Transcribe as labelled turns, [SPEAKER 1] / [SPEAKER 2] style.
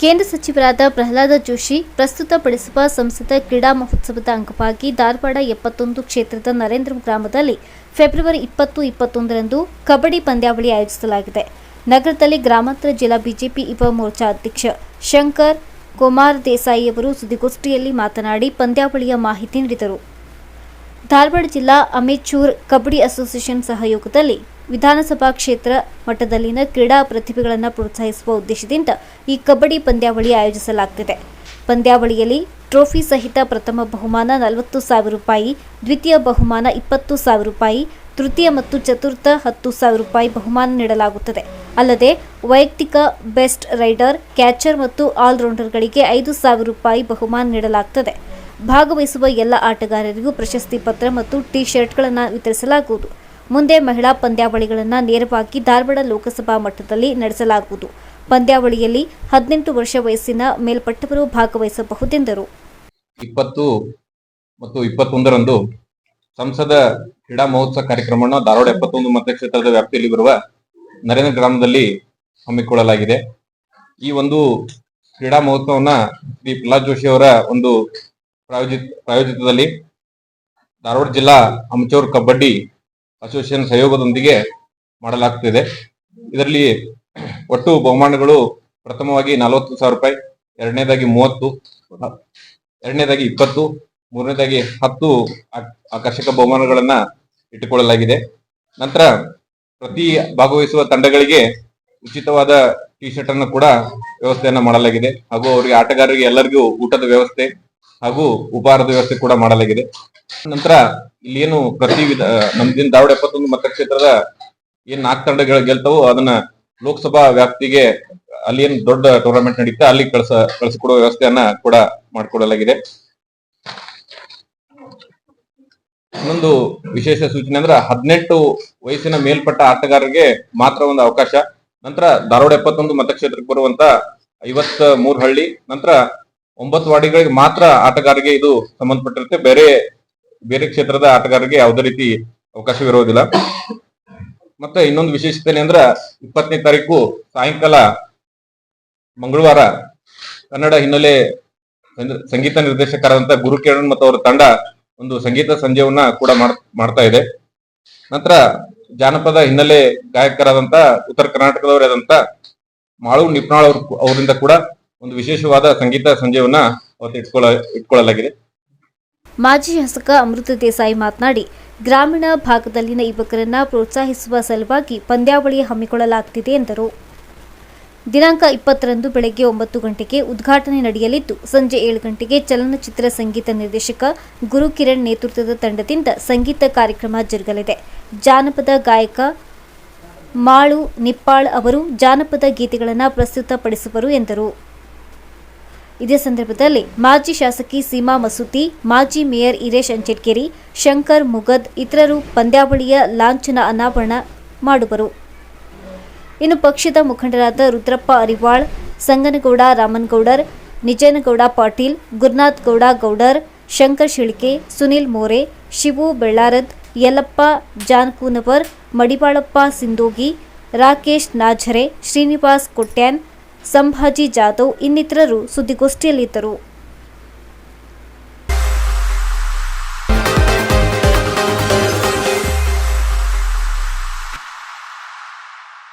[SPEAKER 1] ಕೇಂದ್ರ ಸಚಿವರಾದ ಪ್ರಹ್ಲಾದ ಜೋಶಿ ಪ್ರಸ್ತುತಪಡಿಸುವ ಸಂಸದ ಕ್ರೀಡಾ ಮಹೋತ್ಸವದ ಅಂಗವಾಗಿ ಧಾರವಾಡ ಎಪ್ಪತ್ತೊಂದು ಕ್ಷೇತ್ರದ ನರೇಂದ್ರ ಗ್ರಾಮದಲ್ಲಿ ಫೆಬ್ರವರಿ ಇಪ್ಪತ್ತು, ಇಪ್ಪತ್ತೊಂದರಂದು ಕಬಡ್ಡಿ ಪಂದ್ಯಾವಳಿ ಆಯೋಜಿಸಲಾಗಿದೆ. ನಗರದಲ್ಲಿ ಗ್ರಾಮಾಂತರ ಜಿಲ್ಲಾ ಬಿಜೆಪಿ ಯುವ ಮೋರ್ಚಾ ಅಧ್ಯಕ್ಷ ಶಂಕರ್ ಕುಮಾರ್ ದೇಸಾಯಿ ಅವರು ಸುದ್ದಿಗೋಷ್ಠಿಯಲ್ಲಿ ಮಾತನಾಡಿ ಪಂದ್ಯಾವಳಿಯ ಮಾಹಿತಿ ನೀಡಿದರು. ಧಾರವಾಡ ಜಿಲ್ಲಾ ಅಮೆಚೂರ್ ಕಬಡ್ಡಿ ಅಸೋಸಿಯೇಷನ್ ಸಹಯೋಗದಲ್ಲಿ ವಿಧಾನಸಭಾ ಕ್ಷೇತ್ರ ಮಟ್ಟದಲ್ಲಿನ ಕ್ರೀಡಾ ಪ್ರತಿಭೆಗಳನ್ನು ಪ್ರೋತ್ಸಾಹಿಸುವ ಉದ್ದೇಶದಿಂದ ಈ ಕಬಡ್ಡಿ ಪಂದ್ಯಾವಳಿ ಆಯೋಜಿಸಲಾಗುತ್ತಿದೆ ಪಂದ್ಯಾವಳಿಯಲ್ಲಿ ಟ್ರೋಫಿ ಸಹಿತ ಪ್ರಥಮ ಬಹುಮಾನ ನಲವತ್ತು ಸಾವಿರ ರೂಪಾಯಿ, ದ್ವಿತೀಯ ಬಹುಮಾನ ಇಪ್ಪತ್ತು ಸಾವಿರ ರೂಪಾಯಿ, ತೃತೀಯ ಮತ್ತು ಚತುರ್ಥ ಹತ್ತು ಸಾವಿರ ರೂಪಾಯಿ ಬಹುಮಾನ ನೀಡಲಾಗುತ್ತದೆ. ಅಲ್ಲದೆ ವೈಯಕ್ತಿಕ ಬೆಸ್ಟ್ ರೈಡರ್, ಕ್ಯಾಚರ್ ಮತ್ತು ಆಲ್ರೌಂಡರ್ಗಳಿಗೆ ಐದು ಸಾವಿರ ರೂಪಾಯಿ ಬಹುಮಾನ ನೀಡಲಾಗುತ್ತದೆ ಭಾಗವಹಿಸುವ ಎಲ್ಲ ಆಟಗಾರರಿಗೂ ಪ್ರಶಸ್ತಿ ಪತ್ರ ಮತ್ತು ಟಿ ಶರ್ಟ್ಗಳನ್ನು ವಿತರಿಸಲಾಗುವುದು. ಮುಂದೆ ಮಹಿಳಾ ಪಂದ್ಯಾವಳಿಗಳನ್ನು ನೇರವಾಗಿ ಧಾರವಾಡ ಲೋಕಸಭಾ ಮಟ್ಟದಲ್ಲಿ ನಡೆಸಲಾಗುವುದು. ಪಂದ್ಯಾವಳಿಯಲ್ಲಿ ಹದಿನೆಂಟು ವರ್ಷ ವಯಸ್ಸಿನ ಮೇಲ್ಪಟ್ಟವರು ಭಾಗವಹಿಸಬಹುದೆಂದರು.
[SPEAKER 2] ಇಪ್ಪತ್ತು ಮತ್ತು ಇಪ್ಪತ್ತೊಂದರಂದು ಸಂಸದ ಕ್ರೀಡಾ ಮಹೋತ್ಸವ ಕಾರ್ಯಕ್ರಮವನ್ನು ಧಾರವಾಡ ಎಪ್ಪತ್ತೊಂದು ಮತಕ್ಷೇತ್ರದ ವ್ಯಾಪ್ತಿಯಲ್ಲಿ ಬರುವ ನರೇಂದ್ರ ಗ್ರಾಮದಲ್ಲಿ ಹಮ್ಮಿಕೊಳ್ಳಲಾಗಿದೆ. ಈ ಒಂದು ಕ್ರೀಡಾ ಮಹೋತ್ಸವವನ್ನು ಶ್ರೀ ಪ್ರಹ್ಲಾದ್ ಜೋಶಿ ಅವರ ಒಂದು ಪ್ರಾಯೋಜಿತ, ಪ್ರಾಯೋಜಿತದಲ್ಲಿ ಧಾರವಾಡ ಜಿಲ್ಲಾ ಅಮಚೂರ್ ಕಬಡ್ಡಿ ಅಸೋಸಿಯೇಷನ್ ಸಹಯೋಗದೊಂದಿಗೆ ಮಾಡಲಾಗ್ತಿದೆ. ಇದರಲ್ಲಿ ಒಟ್ಟು ಬಹುಮಾನಗಳು ಪ್ರಥಮವಾಗಿ ನಲವತ್ತು ಸಾವಿರ ರೂಪಾಯಿ, ಎರಡನೇದಾಗಿ ಮೂವತ್ತು, ಎರಡನೇದಾಗಿ ಇಪ್ಪತ್ತು, ಮೂರನೇದಾಗಿ ಹತ್ತು ಆಕ್- ಆಕರ್ಷಕ ಬಹುಮಾನಗಳನ್ನ ಇಟ್ಟುಕೊಳ್ಳಲಾಗಿದೆ. ನಂತರ ಪ್ರತಿ ಭಾಗವಹಿಸುವ ತಂಡಗಳಿಗೆ ಉಚಿತವಾದ ಟಿ ಶರ್ಟ್ ಅನ್ನು ಕೂಡ ವ್ಯವಸ್ಥೆಯನ್ನ ಮಾಡಲಾಗಿದೆ. ಹಾಗೂ ಅವರಿಗೆ ಆಟಗಾರರಿಗೆ ಎಲ್ಲರಿಗೂ ಊಟದ ವ್ಯವಸ್ಥೆ ಹಾಗೂ ಉಪಹಾರದ ವ್ಯವಸ್ಥೆ ಕೂಡ ಮಾಡಲಾಗಿದೆ. ನಂತರ ಇಲ್ಲಿ ಏನು ಪ್ರತಿ ವಿಧ ನಮ್ದಿನ ಧಾರವಾಡ ಎಪ್ಪತ್ತೊಂದು ಮತಕ್ಷೇತ್ರದ ಏನ್ ನಾಲ್ಕು ತಂಡಗಳು ಗೆಲ್ತಾವೋ ಅದನ್ನ ಲೋಕಸಭಾ ವ್ಯಾಪ್ತಿಗೆ ಅಲ್ಲಿ ಏನ್ ದೊಡ್ಡ ಟೂರ್ನಮೆಂಟ್ ನಡೀತಾ ಅಲ್ಲಿ ಕಳ್ಸ ಕಳಿಸಿಕೊಡುವ ವ್ಯವಸ್ಥೆಯನ್ನ ಕೂಡ ಮಾಡಿಕೊಡಲಾಗಿದೆ. ಇನ್ನೊಂದು ವಿಶೇಷ ಸೂಚನೆ ಅಂದ್ರೆ ಹದಿನೆಂಟು ವಯಸ್ಸಿನ ಮೇಲ್ಪಟ್ಟ ಆಟಗಾರರಿಗೆ ಮಾತ್ರ ಒಂದು ಅವಕಾಶ. ನಂತರ ಧಾರವಾಡ ಎಪ್ಪತ್ತೊಂದು ಮತಕ್ಷೇತ್ರಕ್ಕೆ ಬರುವಂತ ಐವತ್ತ ಮೂರು ಹಳ್ಳಿ, ನಂತರ ಒಂಬತ್ತು ವಾರ್ಡಿಗಳಿಗೆ ಮಾತ್ರ ಆಟಗಾರರಿಗೆ ಇದು ಸಂಬಂಧಪಟ್ಟಿರುತ್ತೆ. ಬೇರೆ ಬೇರೆ ಕ್ಷೇತ್ರದ ಆಟಗಾರರಿಗೆ ಯಾವುದೇ ರೀತಿ ಅವಕಾಶವಿರುವುದಿಲ್ಲ ಮತ್ತೆ ಇನ್ನೊಂದು ವಿಶೇಷತೆ ಅಂದ್ರ ಇಪ್ಪತ್ತನೇ ತಾರೀಕು ಸಾಯಂಕಾಲ ಮಂಗಳವಾರ ಕನ್ನಡ ಹಿನ್ನೆಲೆ ಸಂಗ- ಸಂಗೀತ ನಿರ್ದೇಶಕರಾದಂತಹ ಗುರುಕಿರಣ್ ಮತ್ತು ಅವರ ತಂಡ ಒಂದು ಸಂಗೀತ ಸಂಜೆಯನ್ನ ಕೂಡ ಮಾಡ್- ಮಾಡ್ತಾ ಇದೆ. ನಂತರ ಜಾನಪದ ಹಿನ್ನೆಲೆ ಗಾಯಕರಾದಂತ ಉತ್ತರ ಕರ್ನಾಟಕದವರಾದಂತ ಮಾಳು ನಿಪ್ನಾಳ್ ಅವ್ರ, ಅವರಿಂದ ಕೂಡ ಒಂದು ವಿಶೇಷವಾದ ಸಂಗೀತ ಸಂಜೆಯನ್ನ ಅವತ್ತು ಇಟ್ಕೊಳ್ಳ ಇಟ್ಕೊಳ್ಳಲಾಗಿದೆ
[SPEAKER 1] ಮಾಜಿ ಶಾಸಕ ಅಮೃತ ದೇಸಾಯಿ ಮಾತನಾಡಿ, ಗ್ರಾಮೀಣ ಭಾಗದಲ್ಲಿನ ಯುವಕರನ್ನ ಪ್ರೋತ್ಸಾಹಿಸುವ ಸಲುವಾಗಿ ಪಂದ್ಯಾವಳಿ ಹಮ್ಮಿಕೊಳ್ಳಲಾಗುತ್ತಿದೆ ಎಂದರು. ದಿನಾಂಕ ಇಪ್ಪತ್ತರಂದು ಬೆಳಗ್ಗೆ ಒಂಬತ್ತು ಗಂಟೆಗೆ ಉದ್ಘಾಟನೆ ನಡೆಯಲಿದ್ದು, ಸಂಜೆ ಏಳು ಗಂಟೆಗೆ ಚಲನಚಿತ್ರ ಸಂಗೀತ ನಿರ್ದೇಶಕ ಗುರು ಕಿರಣ್ ನೇತೃತ್ವದ ತಂಡದಿಂದ ಸಂಗೀತ ಕಾರ್ಯಕ್ರಮ ಜರುಗಲಿದೆ. ಜಾನಪದ ಗಾಯಕ ಮಾಳು ನಿಪ್ಪಾಳ್ ಅವರು ಜಾನಪದ ಗೀತೆಗಳನ್ನು ಪ್ರಸ್ತುತಪಡಿಸುವರು ಎಂದರು. ಇದೇ ಸಂದರ್ಭದಲ್ಲಿ ಮಾಜಿ ಶಾಸಕಿ ಸೀಮಾ ಮಸೂತಿ, ಮಾಜಿ ಮೇಯರ್ ಇರೇಶ್ ಅಂಚೆಟ್ಕೇರಿ, ಶಂಕರ್ ಮುಗದ್ ಇತರರು ಪಂದ್ಯಾವಳಿಯ ಲಾಂಛನ ಅನಾವರಣ ಮಾಡುವರು. ಇನ್ನು ಪಕ್ಷದ ಮುಖಂಡರಾದ ರುದ್ರಪ್ಪ ಅರಿವಾಳ್, ಸಂಗನಗೌಡ ರಾಮನ್ಗೌಡರ್, ನಿಜನಗೌಡ ಪಾಟೀಲ್ ಗುರುನಾಥ್ ಗೌಡ ಗೌಡರ್, ಶಂಕರ್ ಶಿಳ್ಕೆ, ಸುನಿಲ್ ಮೋರೆ, ಶಿವು ಬೆಳ್ಳಾರದ್, ಯಲ್ಲಪ್ಪ ಜಾನ್ಕೂನವರ್ ಮಡಿಬಾಳಪ್ಪ ಸಿಂಧೋಗಿ ರಾಕೇಶ್ ನಾಝರೆ, ಶ್ರೀನಿವಾಸ್ ಕೊಟ್ಯಾನ್ ಸಂಭಾಜಿ ಜಾಧವ್ ಇನ್ನಿತರರು ಸುದ್ದಿಗೋಷ್ಠಿಯಲ್ಲಿದ್ದರು.